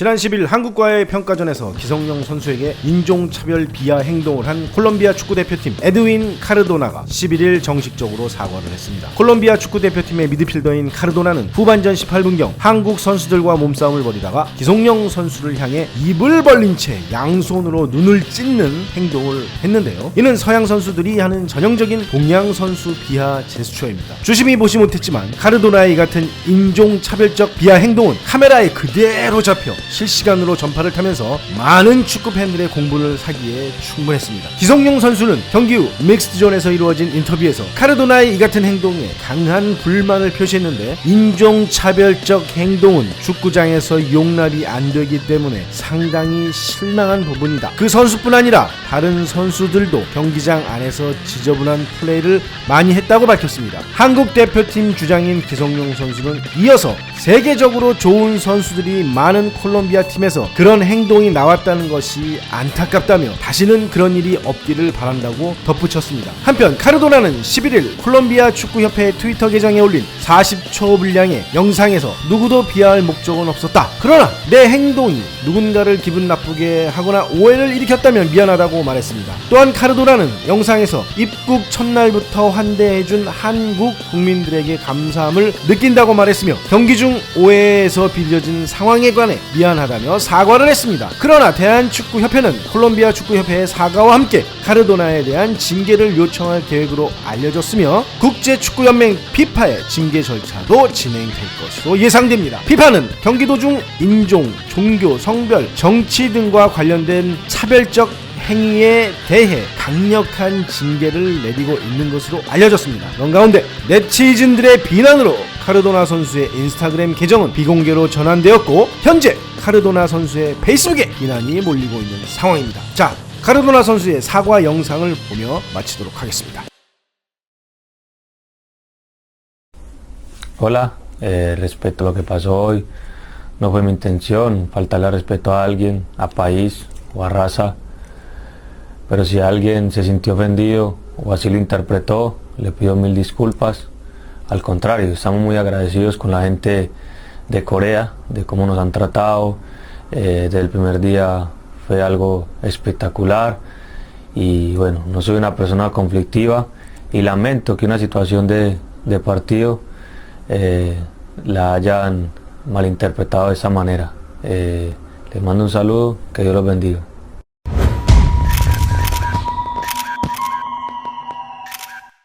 지난 10일 한국과의 평가전에서 기성용 선수에게 인종차별 비하 행동을 한 콜롬비아 축구대표팀 에드윈 카르도나가 11일 정식적으로 사과를 했습니다. 콜롬비아 축구대표팀의 미드필더인 카르도나는 후반전 18분경 한국 선수들과 몸싸움을 벌이다가 기성용 선수를 향해 입을 벌린 채 양손으로 눈을 찢는 행동을 했는데요. 이는 서양 선수들이 하는 전형적인 동양 선수 비하 제스처입니다. 주심이 보지 못했지만 카르도나의 이 같은 인종차별적 비하 행동은 카메라에 그대로 잡혀 실시간으로 전파를 타면서 많은 축구 팬들의 공분을 사기에 충분했습니다. 기성용 선수는 경기 후 믹스드존에서 이루어진 인터뷰에서 카르도나의 이 같은 행동에 강한 불만을 표시했는데 인종차별적 행동은 축구장에서 용납이 안 되기 때문에 상당히 실망한 부분이다. 그 선수뿐 아니라 다른 선수들도 경기장 안에서 지저분한 플레이를 많이 했다고 밝혔습니다. 한국 대표팀 주장인 기성용 선수는 이어서 세계적으로 좋은 선수들이 많은 콜 롬비아 팀에서 그런 행동이 나왔다는 것이 안타깝다며 다시는 그런 일이 없기를 바란다고 덧붙였습니다. 한편 카르도나는 11일 콜롬비아 축구협회 트위터 계정에 올린 40초 분량의 영상에서 누구도 비하할 목적은 없었다. 그러나 내 행동이 누군가를 기분 나쁘게 하거나 오해를 일으켰다면 미안하다고 말했습니다. 또한 카르도나는 영상에서 입국 첫날부터 환대해준 한국 국민들에게 감사함을 느낀다고 말했으며 경기 중 오해에서 빚어진 상황에 관해 미안하다며 사과를 했습니다. 그러나 대한축구협회는 콜롬비아 축구협회의 사과와 함께 카르도나에 대한 징계를 요청할 계획으로 알려졌으며 국제축구연맹 피파의 징계 절차도 진행될 것으로 예상됩니다. 피파는 경기 도중 인종, 종교, 성별, 정치 등과 관련된 차별적 행위에 대해 강력한 징계를 내리고 있는 것으로 알려졌습니다. 그런 가운데 네티즌들의 비난으로 카르도나 선수의 인스타그램 계정은 비공개로 전환되었고 현재 카르도나 선수의 페이스북에 비난이 몰리고 있는 상황입니다. 자, 카르도나 선수의 사과 영상을 보며 마치도록 하겠습니다. Hola, eh, respecto a lo que pasó hoy, no fue mi intención faltarle respeto a alguien, a país o a raza, pero si alguien se sintió ofendido o así lo interpretó, le pido mil disculpas. Al contrario, estamos muy agradecidos con la gente de Corea, de cómo nos han tratado. Eh, desde el primer día fue algo espectacular y bueno, no soy una persona conflictiva y lamento que una situación de, de partido eh, la hayan malinterpretado de esa manera. Eh, les mando un saludo, que Dios los bendiga.